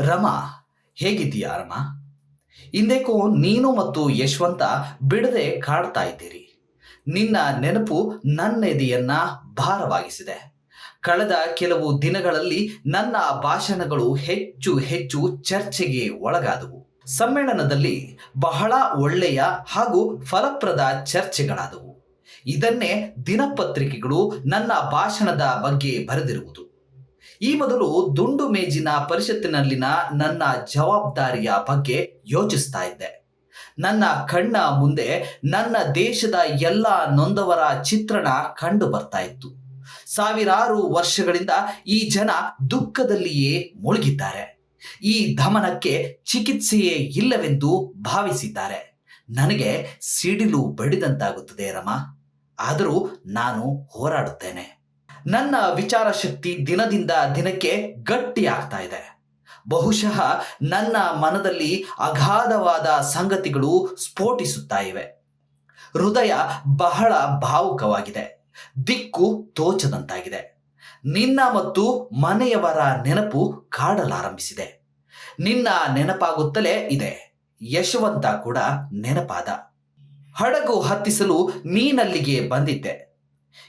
ರಮಾ, ಹೇಗಿದ್ದೀಯಾ ರಮಾ? ಇಂದೇಕೋ ನೀನು ಮತ್ತು ಯಶವಂತ ಬಿಡದೆ ಕಾಡ್ತಾ ಇದ್ದೀರಿ. ನಿನ್ನ ನೆನಪು ನನ್ನ ಎದೆಯನ್ನ ಭಾರವಾಗಿಸಿದೆ. ಕಳೆದ ಕೆಲವು ದಿನಗಳಲ್ಲಿ ನನ್ನ ಭಾಷಣಗಳು ಹೆಚ್ಚು ಹೆಚ್ಚು ಚರ್ಚೆಗೆ ಒಳಗಾದವು. ಸಮ್ಮೇಳನದಲ್ಲಿ ಬಹಳ ಒಳ್ಳೆಯ ಹಾಗೂ ಫಲಪ್ರದ ಚರ್ಚೆಗಳಾದವು. ಇದನ್ನೇ ದಿನಪತ್ರಿಕೆಗಳು ನನ್ನ ಭಾಷಣದ ಬಗ್ಗೆ ಬರೆದಿರುವುದು. ಈ ಮೊದಲು ದುಂಡು ಮೇಜಿನ ಪರಿಷತ್ತಿನಲ್ಲಿನ ನನ್ನ ಜವಾಬ್ದಾರಿಯ ಬಗ್ಗೆ ಯೋಚಿಸ್ತಾ ಇದ್ದೆ. ನನ್ನ ಕಣ್ಣ ಮುಂದೆ ನನ್ನ ದೇಶದ ಎಲ್ಲ ನೊಂದವರ ಚಿತ್ರಣ ಕಂಡು ಬರ್ತಾ ಇತ್ತು. ಸಾವಿರಾರು ವರ್ಷಗಳಿಂದ ಈ ಜನ ದುಃಖದಲ್ಲಿಯೇ ಮುಳುಗಿದ್ದಾರೆ. ಈ ದಮನಕ್ಕೆ ಚಿಕಿತ್ಸೆಯೇ ಇಲ್ಲವೆಂದು ಭಾವಿಸಿದ್ದಾರೆ. ನನಗೆ ಸಿಡಿಲು ಬಡಿದಂತಾಗುತ್ತದೆ ರಮ. ಆದರೂ ನಾನು ಹೋರಾಡುತ್ತೇನೆ. ನನ್ನ ವಿಚಾರ ಶಕ್ತಿ ದಿನದಿಂದ ದಿನಕ್ಕೆ ಗಟ್ಟಿ ಆಗ್ತಾ ಇದೆ. ಬಹುಶಃ ನನ್ನ ಮನದಲ್ಲಿ ಅಗಾಧವಾದ ಸಂಗತಿಗಳು ಸ್ಫೋಟಿಸುತ್ತಾ ಇವೆ. ಹೃದಯ ಬಹಳ ಭಾವುಕವಾಗಿದೆ. ದಿಕ್ಕು ತೋಚದಂತಾಗಿದೆ. ನಿನ್ನ ಮತ್ತು ಮನೆಯವರ ನೆನಪು ಕಾಡಲಾರಂಭಿಸಿದೆ. ನಿನ್ನ ನೆನಪಾಗುತ್ತಲೇ ಇದೆ. ಯಶವಂತ ಕೂಡ ನೆನಪಾದ. ಹಡಗು ಹತ್ತಿಸಲು ನೀನಲ್ಲಿಗೆ ಬಂದಿದ್ದೆ.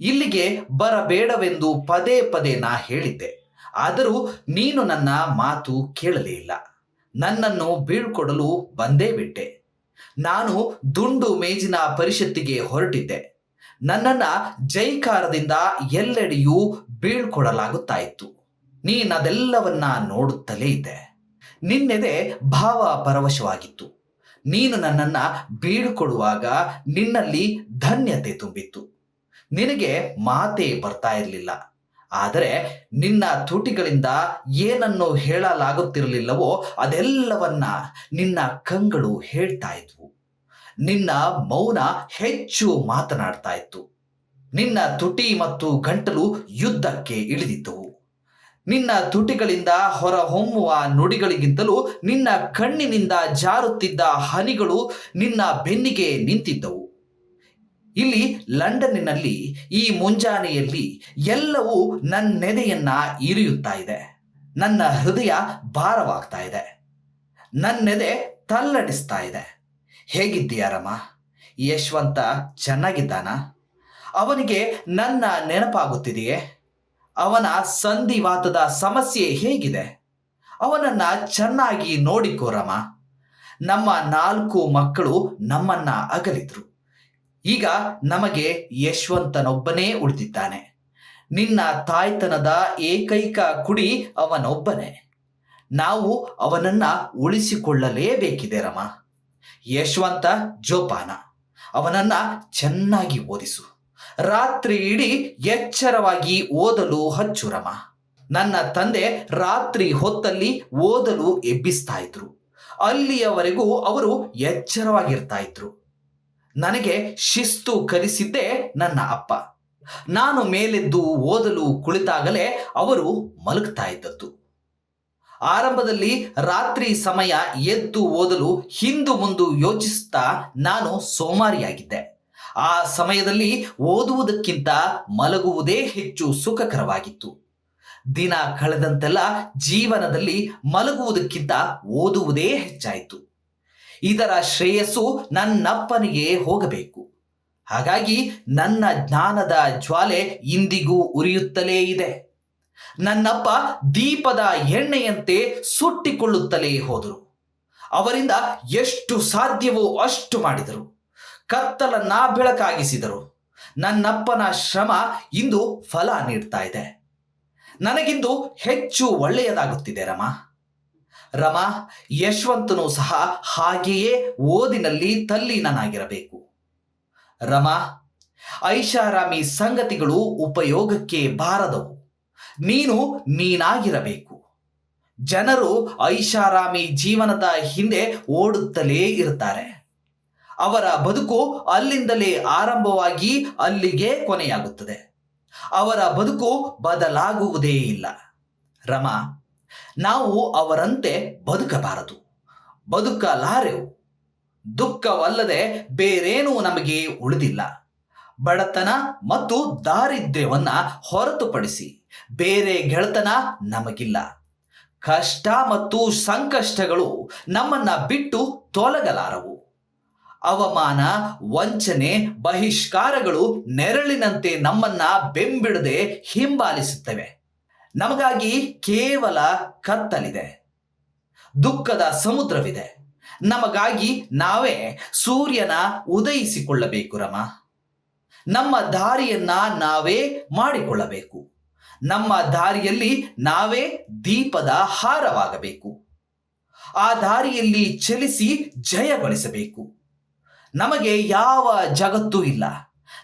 ಇಲ್ಲಿಗೆ ಬರಬೇಡವೆಂದು ಪದೇ ಪದೇ ನಾ ಹೇಳಿದ್ದೆ. ಆದರೂ ನೀನು ನನ್ನ ಮಾತು ಕೇಳಲೇ ಇಲ್ಲ. ನನ್ನನ್ನು ಬೀಳ್ಕೊಡಲು ಬಂದೇ ಬಿಟ್ಟೆ. ನಾನು ದುಂಡು ಮೇಜಿನ ಪರಿಷತ್ತಿಗೆ ಹೊರಟಿದ್ದೆ. ನನ್ನನ್ನ ಜೈಕಾರದಿಂದ ಎಲ್ಲೆಡೆಯೂ ಬೀಳ್ಕೊಡಲಾಗುತ್ತಾ ಇತ್ತು ನೀನದೆಲ್ಲವನ್ನ ನೋಡುತ್ತಲೇ ಇದ್ದೆ. ನಿನ್ನೆದೆ ಭಾವ ಪರವಶವಾಗಿತ್ತು. ನೀನು ನನ್ನನ್ನ ಬೀಳ್ಕೊಡುವಾಗ ನಿನ್ನಲ್ಲಿ ಧನ್ಯತೆ ತುಂಬಿತ್ತು. ನಿನಗೆ ಮಾತೇ ಬರ್ತಾ ಇರಲಿಲ್ಲ. ಆದರೆ ನಿನ್ನ ತುಟಿಗಳಿಂದ ಏನನ್ನು ಹೇಳಲಾಗುತ್ತಿರಲಿಲ್ಲವೋ ಅದೆಲ್ಲವನ್ನ ನಿನ್ನ ಕಂಗಳು ಹೇಳ್ತಾ ಇದ್ವು. ನಿನ್ನ ಮೌನ ಹೆಚ್ಚು ಮಾತನಾಡ್ತಾ ಇತ್ತು. ನಿನ್ನ ತುಟಿ ಮತ್ತು ಗಂಟಲು ಯುದ್ಧಕ್ಕೆ ಇಳಿದಿದ್ದವು. ನಿನ್ನ ತುಟಿಗಳಿಂದ ಹೊರ ಹೊಮ್ಮುವ ನುಡಿಗಳಿಗಿಂತಲೂ ನಿನ್ನ ಕಣ್ಣಿನಿಂದ ಜಾರುತ್ತಿದ್ದ ಹನಿಗಳು ನಿನ್ನ ಬೆನ್ನಿಗೆ ನಿಂತಿದ್ದವು. ಇಲ್ಲಿ ಲಂಡನ್ನಿನಲ್ಲಿ ಈ ಮುಂಜಾನೆಯಲ್ಲಿ ಎಲ್ಲವೂ ನನ್ನೆದೆಯನ್ನ ಇರಿಯುತ್ತಾ ಇದೆ. ನನ್ನ ಹೃದಯ ಭಾರವಾಗ್ತಾ ಇದೆ. ನನ್ನೆದೆ ತಲ್ಲಡಿಸ್ತಾ ಇದೆ. ಹೇಗಿದ್ದೀಯ ರಮ? ಯಶವಂತ ಚೆನ್ನಾಗಿದ್ದಾನ? ಅವನಿಗೆ ನನ್ನ ನೆನಪಾಗುತ್ತಿದೆಯೇ? ಅವನ ಸಂಧಿವಾತದ ಸಮಸ್ಯೆ ಹೇಗಿದೆ? ಅವನನ್ನ ಚೆನ್ನಾಗಿ ನೋಡಿಕೋ ರಮ. ನಮ್ಮ ನಾಲ್ಕು ಮಕ್ಕಳು ನಮ್ಮನ್ನ ಅಗಲಿದ್ರು. ಈಗ ನಮಗೆ ಯಶವಂತನೊಬ್ಬನೇ ಉಳಿದಿದ್ದಾನೆ. ನಿನ್ನ ತಾಯ್ತನದ ಏಕೈಕ ಕುಡಿ ಅವನೊಬ್ಬನೇ. ನಾವು ಅವನನ್ನ ಉಳಿಸಿಕೊಳ್ಳಲೇಬೇಕಿದೆ ರಮ. ಯಶವಂತ ಜೋಪಾನ, ಅವನನ್ನ ಚೆನ್ನಾಗಿ ಓದಿಸು. ರಾತ್ರಿ ಇಡೀ ಎಚ್ಚರವಾಗಿ ಓದಲು ಹಚ್ಚು ರಮ. ನನ್ನ ತಂದೆ ರಾತ್ರಿ ಹೊತ್ತಲ್ಲಿ ಓದಲು ಎಬ್ಬಿಸ್ತಾ ಇದ್ರು. ಅಲ್ಲಿಯವರೆಗೂ ಅವರು ಎಚ್ಚರವಾಗಿರ್ತಾ ಇದ್ರು. ನನಗೆ ಶಿಸ್ತು ಕಲಿಸಿದ್ದೇ ನನ್ನ ಅಪ್ಪ. ನಾನು ಮೇಲೆದ್ದು ಓದಲು ಕುಳಿತಾಗಲೇ ಅವರು ಮಲಗ್ತಾ ಇದ್ದದ್ದು. ಆರಂಭದಲ್ಲಿ ರಾತ್ರಿ ಸಮಯ ಎದ್ದು ಓದಲು ಹಿಂದು ಮುಂದು ಯೋಚಿಸುತ್ತಾ ನಾನು ಸೋಮಾರಿಯಾಗಿದ್ದೆ. ಆ ಸಮಯದಲ್ಲಿ ಓದುವುದಕ್ಕಿಂತ ಮಲಗುವುದೇ ಹೆಚ್ಚು ಸುಖಕರವಾಗಿತ್ತು. ದಿನ ಕಳೆದಂತೆಲ್ಲ ಜೀವನದಲ್ಲಿ ಮಲಗುವುದಕ್ಕಿಂತ ಓದುವುದೇ ಹೆಚ್ಚಾಯಿತು. ಇದರ ಶ್ರೇಯಸ್ಸು ನನ್ನಪ್ಪನಿಗೆ ಹೋಗಬೇಕು. ಹಾಗಾಗಿ ನನ್ನ ಜ್ಞಾನದ ಜ್ವಾಲೆ ಇಂದಿಗೂ ಉರಿಯುತ್ತಲೇ ಇದೆ. ನನ್ನಪ್ಪ ದೀಪದ ಎಣ್ಣೆಯಂತೆ ಸುಟ್ಟಿಕೊಳ್ಳುತ್ತಲೇ ಹೋದರು. ಅವರಿಂದ ಎಷ್ಟು ಸಾಧ್ಯವೋ ಅಷ್ಟು ಮಾಡಿದರು. ಕತ್ತಲನ್ನ ಬೆಳಕಾಗಿಸಿದರು. ನನ್ನಪ್ಪನ ಶ್ರಮ ಇಂದು ಫಲ ನೀಡ್ತಾ ಇದೆ. ನನಗಿಂದು ಹೆಚ್ಚು ಒಳ್ಳೆಯದಾಗುತ್ತಿದೆ ರಮ. ರಮ, ಯಶವಂತನು ಸಹ ಹಾಗೆಯೇ ಓದಿನಲ್ಲಿ ತಲ್ಲೀನನಾಗಿರಬೇಕು. ರಮ, ಐಷಾರಾಮಿ ಸಂಗತಿಗಳು ಉಪಯೋಗಕ್ಕೆ ಬಾರದವು. ನೀನು ನೀನಾಗಿರಬೇಕು ಜನರು ಐಷಾರಾಮಿ ಜೀವನದ ಹಿಂದೆ ಓಡುತ್ತಲೇ ಇರುತ್ತಾರೆ. ಅವರ ಬದುಕು ಅಲ್ಲಿಂದಲೇ ಆರಂಭವಾಗಿ ಅಲ್ಲಿಗೆ ಕೊನೆಯಾಗುತ್ತದೆ. ಅವರ ಬದುಕು ಬದಲಾಗುವುದೇ ಇಲ್ಲ. ರಮ ನಾವು ಅವರಂತೆ ಬದುಕಬಾರದು. ಬದುಕಲಾರೆವು. ದುಃಖವಲ್ಲದೆ ಬೇರೇನೂ ನಮಗೆ ಉಳಿದಿಲ್ಲ. ಬಡತನ ಮತ್ತು ದಾರಿದ್ರ್ಯವನ್ನ ಹೊರತುಪಡಿಸಿ ಬೇರೆ ಗೆಳೆತನ ನಮಗಿಲ್ಲ. ಕಷ್ಟ ಮತ್ತು ಸಂಕಷ್ಟಗಳು ನಮ್ಮನ್ನ ಬಿಟ್ಟು ತೊಲಗಲಾರವು. ಅವಮಾನ, ವಂಚನೆ, ಬಹಿಷ್ಕಾರಗಳು ನೆರಳಿನಂತೆ ನಮ್ಮನ್ನ ಬೆಂಬಿಡದೆ ಹಿಂಬಾಲಿಸುತ್ತವೆ. ನಮಗಾಗಿ ಕೇವಲ ಕತ್ತಲಿದೆ. ದುಃಖದ ಸಮುದ್ರವಿದೆ. ನಮಗಾಗಿ ನಾವೇ ಸೂರ್ಯನ ಉದಯಿಸಿಕೊಳ್ಳಬೇಕು ರಮ. ನಮ್ಮ ದಾರಿಯನ್ನ ನಾವೇ ಮಾಡಿಕೊಳ್ಳಬೇಕು. ನಮ್ಮ ದಾರಿಯಲ್ಲಿ ನಾವೇ ದೀಪದ ಹಾರವಾಗಬೇಕು. ಆ ದಾರಿಯಲ್ಲಿ ಚಲಿಸಿ ಜಯಗೊಳಿಸಬೇಕು. ನಮಗೆ ಯಾವ ಜಗತ್ತೂ ಇಲ್ಲ.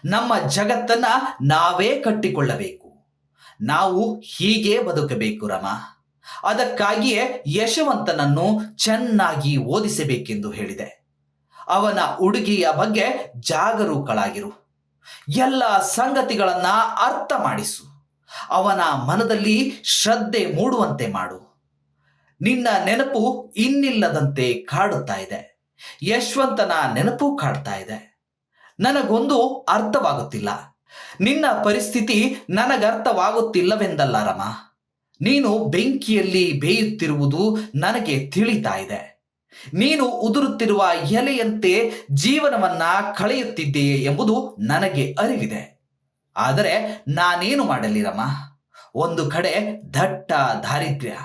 ನಮ್ಮ ಜಗತ್ತನ್ನ ನಾವೇ ಕಟ್ಟಿಕೊಳ್ಳಬೇಕು. ನಾವು ಹೀಗೆ ಬದುಕಬೇಕು ರಮ. ಅದಕ್ಕಾಗಿಯೇ ಯಶವಂತನನ್ನು ಚೆನ್ನಾಗಿ ಓದಿಸಬೇಕೆಂದು ಹೇಳಿದೆ. ಅವನ ಉಡುಗೆಯ ಬಗ್ಗೆ ಜಾಗರೂಕಳಾಗಿರು. ಎಲ್ಲ ಸಂಗತಿಗಳನ್ನ ಅರ್ಥ ಮಾಡಿಸು. ಅವನ ಮನದಲ್ಲಿ ಶ್ರದ್ಧೆ ಮೂಡುವಂತೆ ಮಾಡು. ನಿನ್ನ ನೆನಪು ಇನ್ನಿಲ್ಲದಂತೆ ಕಾಡುತ್ತಾ ಇದೆ. ಯಶವಂತನ ನೆನಪು ಕಾಡ್ತಾ ಇದೆ. ನನಗೊಂದು ಅರ್ಥವಾಗುತ್ತಿಲ್ಲ. ನಿನ್ನ ಪರಿಸ್ಥಿತಿ ನನಗರ್ಥವಾಗುತ್ತಿಲ್ಲವೆಂದಲ್ಲ ರಮ. ನೀನು ಬೆಂಕಿಯಲ್ಲಿ ಬೇಯುತ್ತಿರುವುದು ನನಗೆ ತಿಳಿತಾ ಇದೆ ನೀನು ಉದುರುತ್ತಿರುವ ಎಲೆಯಂತೆ ಜೀವನವನ್ನ ಕಳೆಯುತ್ತಿದ್ದೀಯೆ ಎಂಬುದು ನನಗೆ ಅರಿವಿದೆ. ಆದರೆ ನಾನೇನು ಮಾಡಲಿ ರಮ? ಒಂದು ಕಡೆ ದಟ್ಟ ದಾರಿದ್ರ್ಯ,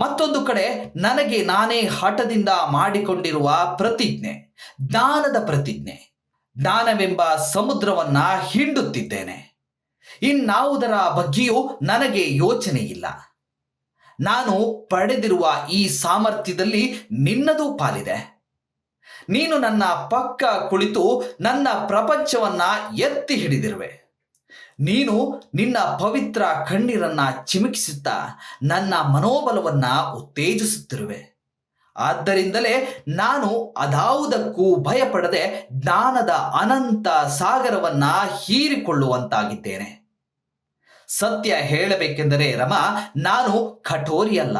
ಮತ್ತೊಂದು ಕಡೆ ನನಗೆ ನಾನೇ ಹಠದಿಂದ ಮಾಡಿಕೊಂಡಿರುವ ಪ್ರತಿಜ್ಞೆ, ಜ್ಞಾನದ ಪ್ರತಿಜ್ಞೆ. ಜ್ಞಾನವೆಂಬ ಸಮುದ್ರವನ್ನ ಹಿಂಡುತ್ತಿದ್ದೇನೆ. ಇನ್ನಾವುದರ ಬಗ್ಗೆಯೂ ನನಗೆ ಯೋಚನೆ ಇಲ್ಲ ನಾನು ಪಡೆದಿರುವ ಈ ಸಾಮರ್ಥ್ಯದಲ್ಲಿ ನಿನ್ನದೂ ಪಾಲಿದೆ. ನೀನು ನನ್ನ ಪಕ್ಕ ಕುಳಿತು ನನ್ನ ಪ್ರಪಂಚವನ್ನ ಎತ್ತಿ ಹಿಡಿದಿರುವೆ. ನೀನು ನಿನ್ನ ಪವಿತ್ರ ಕಣ್ಣೀರನ್ನ ಚಿಮುಕಿಸುತ್ತಾ ನನ್ನ ಮನೋಬಲವನ್ನ ಉತ್ತೇಜಿಸುತ್ತಿರುವೆ. ಆದ್ದರಿಂದಲೇ ನಾನು ಅದಾವುದಕ್ಕೂ ಭಯಪಡದೆ ಜ್ಞಾನದ ಅನಂತ ಸಾಗರವನ್ನ ಹೀರಿಕೊಳ್ಳುವಂತಾಗಿದ್ದೇನೆ. ಸತ್ಯ ಹೇಳಬೇಕೆಂದರೆ ರಮ, ನಾನು ಕಠೋರಿಯಲ್ಲ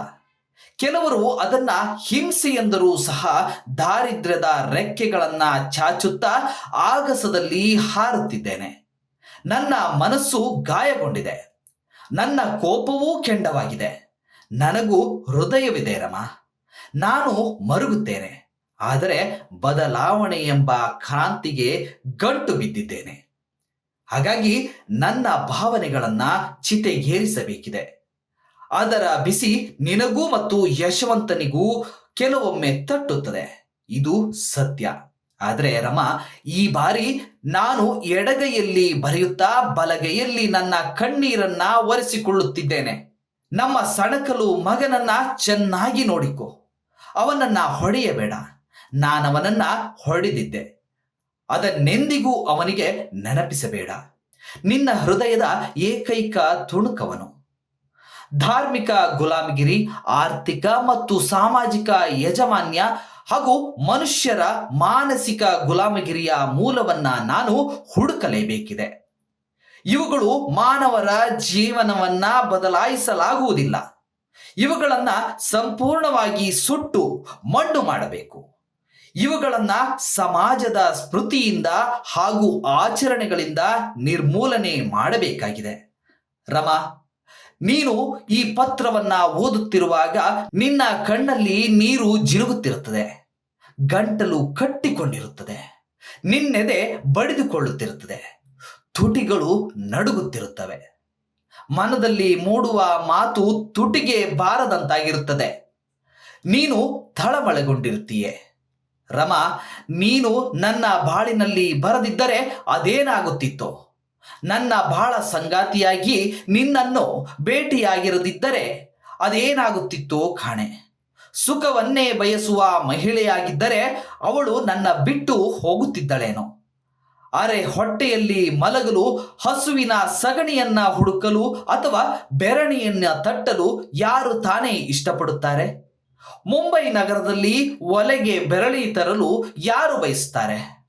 ಕೆಲವರು ಅದನ್ನ ಹಿಂಸೆ ಎಂದರೂ ಸಹ ದಾರಿದ್ರ್ಯದ ರೆಕ್ಕೆಗಳನ್ನ ಚಾಚುತ್ತಾ ಆಗಸದಲ್ಲಿ ಹಾರುತ್ತಿದ್ದೇನೆ. ನನ್ನ ಮನಸ್ಸು ಗಾಯಗೊಂಡಿದೆ. ನನ್ನ ಕೋಪವೂ ಕೆಂಡವಾಗಿದೆ. ನನಗೂ ಹೃದಯವಿದೆ ರಮ. ನಾನು ಮರುಗುತ್ತೇನೆ, ಆದರೆ ಬದಲಾವಣೆ ಎಂಬ ಕ್ರಾಂತಿಗೆ ಗಂಟು ಬಿದ್ದಿದ್ದೇನೆ. ಹಾಗಾಗಿ ನನ್ನ ಭಾವನೆಗಳನ್ನ ಚಿತೆಗೇರಿಸಬೇಕಿದೆ. ಅದರ ಬಿಸಿ ನಿನಗೂ ಮತ್ತು ಯಶವಂತನಿಗೂ ಕೆಲವೊಮ್ಮೆ ತಟ್ಟುತ್ತದೆ. ಇದು ಸತ್ಯ. ಆದರೆ ರಮ, ಈ ಬಾರಿ ನಾನು ಎಡಗೈಯಲ್ಲಿ ಬರೆಯುತ್ತಾ ಬಲಗೈಯಲ್ಲಿ ನನ್ನ ಕಣ್ಣೀರನ್ನ ಒರೆಸಿಕೊಳ್ಳುತ್ತಿದ್ದೇನೆ. ನಮ್ಮ ಸಣಕಲು ಮಗನನ್ನ ಚೆನ್ನಾಗಿ ನೋಡಿಕೊ. ಅವನನ್ನ ಹೊಡೆಯಬೇಡ. ನಾನವನನ್ನ ಹೊಡೆದಿದ್ದೆ. ಅದನ್ನೆಂದಿಗೂ ಅವನಿಗೆ ನೆನಪಿಸಬೇಡ. ನಿನ್ನ ಹೃದಯದ ಏಕೈಕ ತುಣುಕವನು. ಧಾರ್ಮಿಕ ಗುಲಾಮಗಿರಿ, ಆರ್ಥಿಕ ಮತ್ತು ಸಾಮಾಜಿಕ ಯಜಮಾನ್ಯ ಹಾಗೂ ಮನುಷ್ಯರ ಮಾನಸಿಕ ಗುಲಾಮಗಿರಿಯ ಮೂಲವನ್ನ ನಾನು ಹುಡುಕಲೇಬೇಕಿದೆ. ಇವುಗಳು ಮಾನವರ ಜೀವನವನ್ನ ಬದಲಾಯಿಸಲಾಗುವುದಿಲ್ಲ. ಇವುಗಳನ್ನ ಸಂಪೂರ್ಣವಾಗಿ ಸುಟ್ಟು ಮಣ್ಣು ಮಾಡಬೇಕು. ಇವುಗಳನ್ನ ಸಮಾಜದ ಸ್ಮೃತಿಯಿಂದ ಹಾಗೂ ಆಚರಣೆಗಳಿಂದ ನಿರ್ಮೂಲನೆ ಮಾಡಬೇಕಾಗಿದೆ. ರಮ, ನೀನು ಈ ಪತ್ರವನ್ನ ಓದುತ್ತಿರುವಾಗ ನಿನ್ನ ಕಣ್ಣಲ್ಲಿ ನೀರು ಜಿರುಗುತ್ತಿರುತ್ತದೆ ಗಂಟಲು ಕಟ್ಟಿಕೊಂಡಿರುತ್ತದೆ. ನಿನ್ನೆದೆ ಬಡಿದುಕೊಳ್ಳುತ್ತಿರುತ್ತದೆ. ತುಟಿಗಳು ನಡುಗುತ್ತಿರುತ್ತವೆ. ಮನದಲ್ಲಿ ಮೂಡುವ ಮಾತು ತುಟಿಗೆ ಬಾರದಂತಾಗಿರುತ್ತದೆ. ನೀನು ತಳಮಳೆಗೊಂಡಿರುತ್ತೀಯೆ. ರಮ, ನೀನು ನನ್ನ ಬಾಳಿನಲ್ಲಿ ಬರದಿದ್ದರೆ ಅದೇನಾಗುತ್ತಿತ್ತು? ನನ್ನ ಬಾಳ ಸಂಗಾತಿಯಾಗಿ ನಿನ್ನನ್ನು ಭೇಟಿಯಾಗಿರದಿದ್ದರೆ ಅದೇನಾಗುತ್ತಿತ್ತು ಕಾಣೆ. ಸುಖವನ್ನೇ ಬಯಸುವ ಮಹಿಳೆಯಾಗಿದ್ದರೆ ಅವಳು ನನ್ನ ಬಿಟ್ಟು ಹೋಗುತ್ತಿದ್ದಳೇನೋ. ಅರೆ ಹೊಟ್ಟೆಯಲ್ಲಿ ಮಲಗಲು, ಹಸುವಿನ ಸಗಣಿಯನ್ನ ಹುಡುಕಲು ಅಥವಾ ಬೆರಣಿಯನ್ನ ತಟ್ಟಲು ಯಾರು ತಾನೇ ಇಷ್ಟಪಡುತ್ತಾರೆ? ಮುಂಬೈ ನಗರದಲ್ಲಿ ಒಲೆಗೆ ಬೆರಳಿ ತರಲು ಯಾರು ಬಯಸ್ತಾರೆ?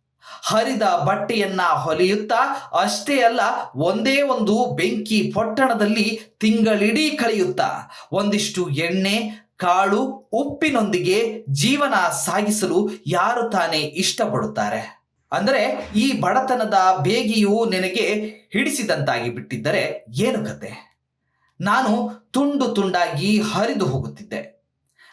ಹರಿದ ಬಟ್ಟೆಯನ್ನ ಹೊಲಿಯುತ್ತಾ ಅಷ್ಟೇ ಅಲ್ಲ, ಒಂದೇ ಒಂದು ಬೆಂಕಿ ಪೊಟ್ಟಣದಲ್ಲಿ ತಿಂಗಳಿಡೀ ಕಳೆಯುತ್ತಾ ಒಂದಿಷ್ಟು ಎಣ್ಣೆ, ಕಾಳು, ಉಪ್ಪಿನೊಂದಿಗೆ ಜೀವನ ಸಾಗಿಸಲು ಯಾರು ತಾನೇ ಇಷ್ಟಪಡುತ್ತಾರೆ? ಅಂದರೆ ಈ ಬಡತನದ ಬೇಗಿಯು ನಿನಗೆ ಹಿಡಿಸಿದಂತಾಗಿ ಬಿಟ್ಟಿದ್ದರೆ ಏನು ಕತೆ? ನಾನು ತುಂಡು ತುಂಡಾಗಿ ಹರಿದು ಹೋಗುತ್ತಿದ್ದೆ.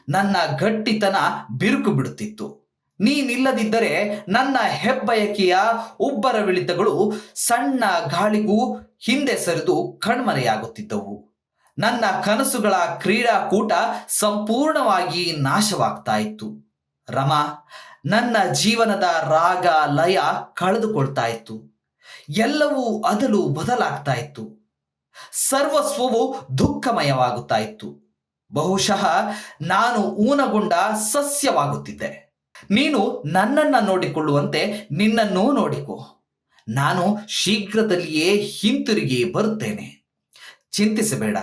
ನನ್ನ ಗಟ್ಟಿತನ ಬಿರುಕು ಬಿಡುತ್ತಿತ್ತು. ನೀನಿಲ್ಲದಿದ್ದರೆ ನನ್ನ ಹೆಬ್ಬಯಕೆಯ ಉಬ್ಬರವಿಳಿತಗಳು ಸಣ್ಣ ಗಾಳಿಗೂ ಹಿಂದೆ ಸರಿದು ಕಣ್ಮರೆಯಾಗುತ್ತಿದ್ದವು. ನನ್ನ ಕನಸುಗಳ ಕ್ರೀಡಾಕೂಟ ಸಂಪೂರ್ಣವಾಗಿ ನಾಶವಾಗ್ತಾ ಇತ್ತು. ರಮಾ ನನ್ನ ಜೀವನದ ರಾಗ ಲಯ ಕಳೆದುಕೊಳ್ತಾ ಇತ್ತು. ಎಲ್ಲವೂ ಅದಲು ಬದಲಾಗ್ತಾ ಇತ್ತು. ಸರ್ವಸ್ವವು ದುಃಖಮಯವಾಗುತ್ತಾ ಇತ್ತು. ಬಹುಶಃ ನಾನು ಊನಗೊಂಡ ಸಸ್ಯವಾಗುತ್ತಿದ್ದೆ. ನೀನು ನನ್ನನ್ನ ನೋಡಿಕೊಳ್ಳುವಂತೆ ನಿನ್ನನ್ನೂ ನೋಡಿಕೊ. ನಾನು ಶೀಘ್ರದಲ್ಲಿಯೇ ಹಿಂತಿರುಗಿ ಬರುತ್ತೇನೆ. ಚಿಂತಿಸಬೇಡ.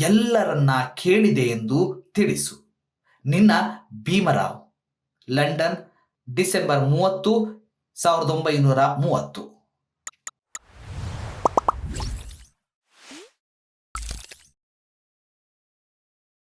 ಎಲ್ಲರನ್ನ ಕೇಳಿದೆ ಎಂದು ತಿಳಿಸು. ನಿನ್ನ ಭೀಮರಾವ್. ಲಂಡನ್ ಡಿಸೆಂಬರ್ ಮೂವತ್ತು ಸಾವಿರದ ಒಂಬೈನೂರ ಮೂವತ್ತು.